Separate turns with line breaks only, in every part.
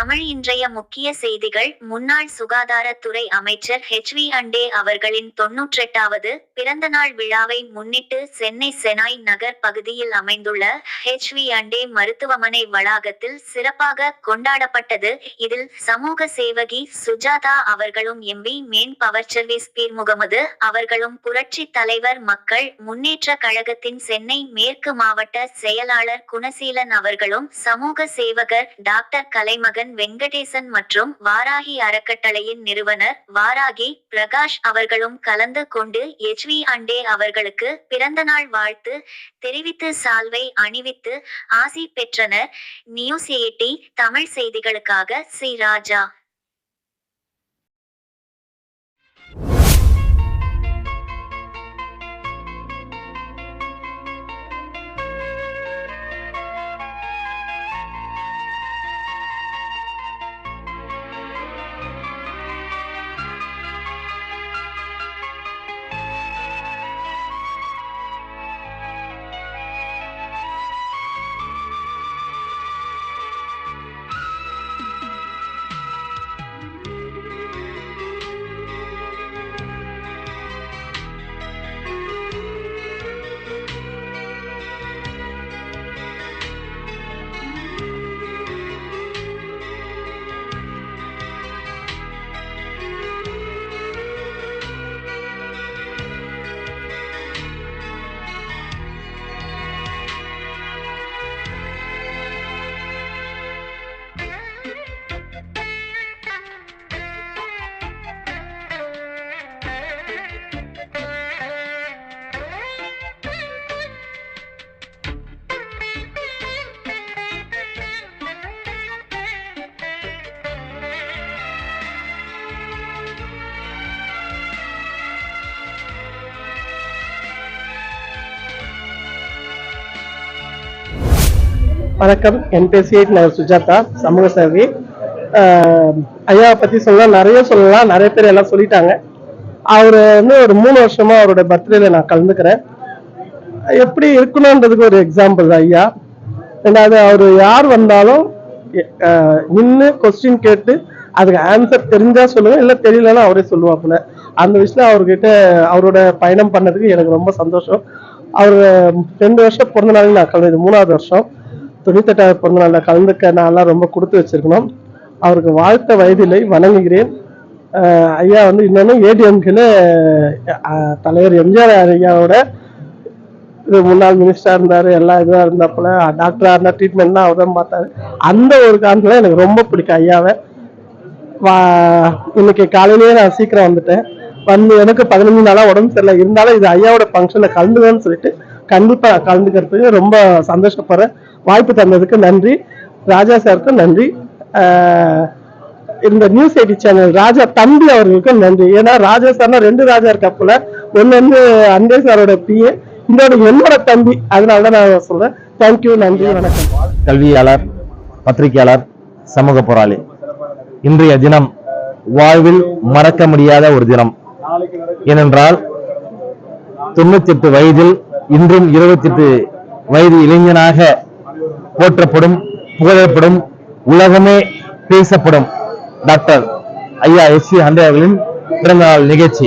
தமிழ் இன்றைய முக்கிய செய்திகள். முன்னாள் சுகாதாரத்துறை அமைச்சர் ஹெச்வி அண்டே அவர்களின் தொன்னூற்றெட்டாவது பிறந்தநாள் விழாவை முன்னிட்டு சென்னை செனாய் நகர் பகுதியில் அமைந்துள்ள ஹெச்வி அண்டே மருத்துவமனை வளாகத்தில் சிறப்பாக கொண்டாடப்பட்டது. இதில் சமூக சேவகி சுஜாதா அவர்களும் MP manpower service Peer Mohammed அவர்களும் புரட்சி தலைவர் மக்கள் முன்னேற்ற கழகத்தின் சென்னை மேற்கு மாவட்ட செயலாளர் குணசீலன் அவர்களும் சமூக சேவகர் டாக்டர் கலைமகன் வெங்கடேசன் மற்றும் வாராகி அறக்கட்டளையின் நிறுவனர் வாராகி பிரகாஷ் அவர்களும் கலந்து கொண்டு எச்வி அண்டே அவர்களுக்கு பிறந்தநாள் வாழ்த்து தெரிவித்து சால்வை அணிவித்து ஆசி பெற்றனர். நியூஸ் எயிட்டி தமிழ் செய்திகளுக்காக சி ராஜா.
வணக்கம். என் பேர் நகர் சுஜாதா சமூக சேவை. ஐயாவை பற்றி சொல்லலாம் நிறைய சொல்லலாம். நிறைய பேர் எல்லாம் சொல்லிட்டாங்க. அவர் வந்து ஒரு மூணு வருஷமா அவரோட பர்த்டேல நான் கலந்துக்கிறேன். எப்படி இருக்கணுன்றதுக்கு ஒரு எக்ஸாம்பிள் ஐயா. ரெண்டாவது அவர் யார் வந்தாலும் நின்று கொஸ்டின் கேட்டு அதுக்கு ஆன்சர் தெரிஞ்சா சொல்லுங்க. இல்லை தெரியலன்னா அவரே சொல்லுவாப்புல அந்த விஷயம் அவர்கிட்ட அவரோட பயணம் பண்ணதுக்கு எனக்கு ரொம்ப சந்தோஷம். அவர் ரெண்டு வருஷம் பிறந்த நாள் நான் கலந்து மூணாவது வருஷம். தொண்ணூத்தெட்டாவது பிறந்த நாளில் கலந்துக்க நான்லாம் ரொம்ப கொடுத்து வச்சிருக்கணும். அவருக்கு வாழ்த்த வயதிலை வணங்குகிறேன். ஐயா வந்து இன்னொன்று ஏடிஎம்கில் தலைவர் எம்ஜிஆர் ஐயாவோட இது முன்னாள் மினிஸ்டராக இருந்தார் எல்லாம் இதாக இருந்தப்பல டாக்டராக இருந்தால் ட்ரீட்மெண்ட்லாம் அவர் தான் பார்த்தாரு. அந்த ஒரு காரணத்தில் எனக்கு ரொம்ப பிடிக்கும் ஐயாவை. வா இன்னைக்கு காலையிலேயே நான் சீக்கிரம் வந்துட்டேன். வந்து எனக்கு பதினஞ்சு நாளாக உடம்பு சரியில்லை. இருந்தாலும் இது ஐயாவோட ஃபங்க்ஷனில் கலந்துக்கன்னு சொல்லிட்டு கண்டிப்பாக கலந்துக்கிறதுக்கு ரொம்ப சந்தோஷப்படுறேன். வாய்ப்பு தந்ததுக்கு நன்றி. ராஜா சாருக்கும் நன்றி. இந்த நியூஸ் எயிட்டி சேனல் ராஜா தம்பி அவர்களுக்கும் நன்றி. ஏன்னா ராஜா சார்னா ரெண்டு ராஜா இருக்காப்புல ஒன்னு வந்து அண்டே சாரோட பிஏ இன்னொரு என்னோட தம்பி. அதனால தான் நான் சொல்றேன். தேங்க்யூ நன்றி வணக்கம்.
கல்வியாளர் பத்திரிகையாளர் சமூக போராளி. இன்றைய தினம் வாழ்வில் மறக்க முடியாத ஒரு தினம். ஏனென்றால் தொண்ணூத்தி எட்டு வயதில் இன்றும் இருபத்தி எட்டு வயது இளைஞனாக போற்றப்படும் புகழப்படும் உலகமே பேசப்படும். டாக்டர் ஐயா எஸ் சி ஹண்டே அவர்களின் பிறந்தநாள் நிகழ்ச்சி.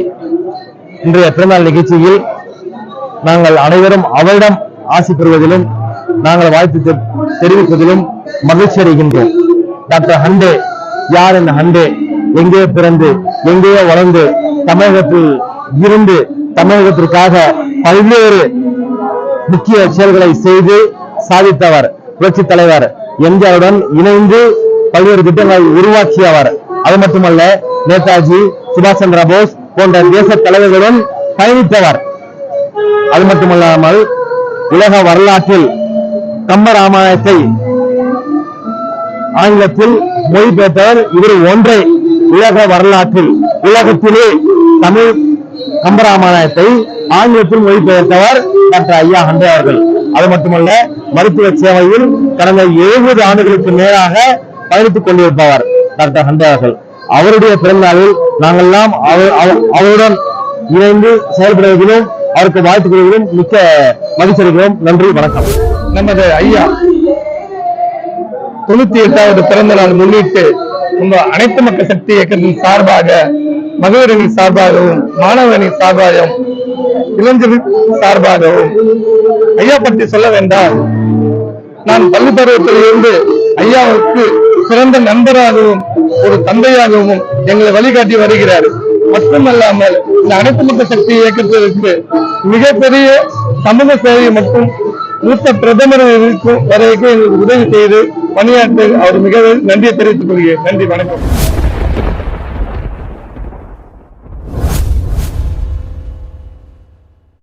இன்றைய பிறந்தநாள் நிகழ்ச்சியில் நாங்கள் அனைவரும் அவரிடம் ஆசி பெறுவதிலும் நாங்கள் வாழ்த்து தெரிவிப்பதிலும் மகிழ்ச்சி அடைகின்றோம். டாக்டர் ஹண்டே யார் இந்த ஹண்டே எங்கே பிறந்து எங்கேயோ வளர்ந்து தமிழகத்தில் இருந்து தமிழகத்திற்காக பல்வேறு முக்கிய செயல்களை செய்து சாதித்தவர் புரட்சி தலைவர் எம்ஜிஆருடன் இணைந்து பல்வேறு திட்டங்களை உருவாக்கியவர். அது மட்டுமல்ல நேதாஜி சுபாஷ் சந்திர போஸ் போன்ற தேச தலைவர்களுடன் பயணித்தவர். அது மட்டுமல்லாமல் உலக வரலாற்றில் கம்பராமாயணத்தை ஆங்கிலத்தில் மொழிபெயர்த்தவர். இவர் ஒன்றை உலக வரலாற்றில் உலகத்திலே தமிழ் கம்பராமாயணத்தை ஆங்கிலத்தில் மொழிபெயர்த்தவர் டாக்டர் ஐயா ஹண்டே அவர்கள். அது மட்டுமல்ல மருத்துவ சேவையில் கடந்த எழுபது ஆண்டுகளுக்கு மேலாக பயணித்துக் கொண்டிருப்பவர் டாக்டர் ஹண்டே அவர்கள். அவருடைய பிறந்தநாளில் நாங்கெல்லாம் அவருடன் இணைந்து செயல்படுவதிலும் அவருக்கு வாழ்த்து கூறுவதிலும் மிக்க மகிழ்ச்சி நன்றி வணக்கம்.
நமது ஐயா தொண்ணூத்தி எட்டாவது பிறந்த நாள் முன்னிட்டு உங்க அனைத்து மக்கள் சக்தி இயக்கத்தின் சார்பாக மகளிரணி சார்பாகவும் மாணவரணி சார்பாகவும் இளைஞர் சார்பாகவும். ஐயா பற்றி சொல்ல வேண்டாம் நான் பள்ளி பருவத்திலிருந்து ஐயாவுக்கு சிறந்த நண்பராகவும் ஒரு தந்தையாகவும் எங்களை வழிகாட்டி வருகிறார். மட்டுமல்லாமல் இந்த அனைத்து மக்கள் சக்தி இயக்கத்திற்கு மிகப்பெரிய சமூக சேவை மற்றும் மூத்த பிரதமர் வரைக்கும் எங்களுக்கு உதவி செய்து பணியாற்ற அவர் மிக நன்றியை தெரிவித்துக் கொள்கிறேன். நன்றி வணக்கம்.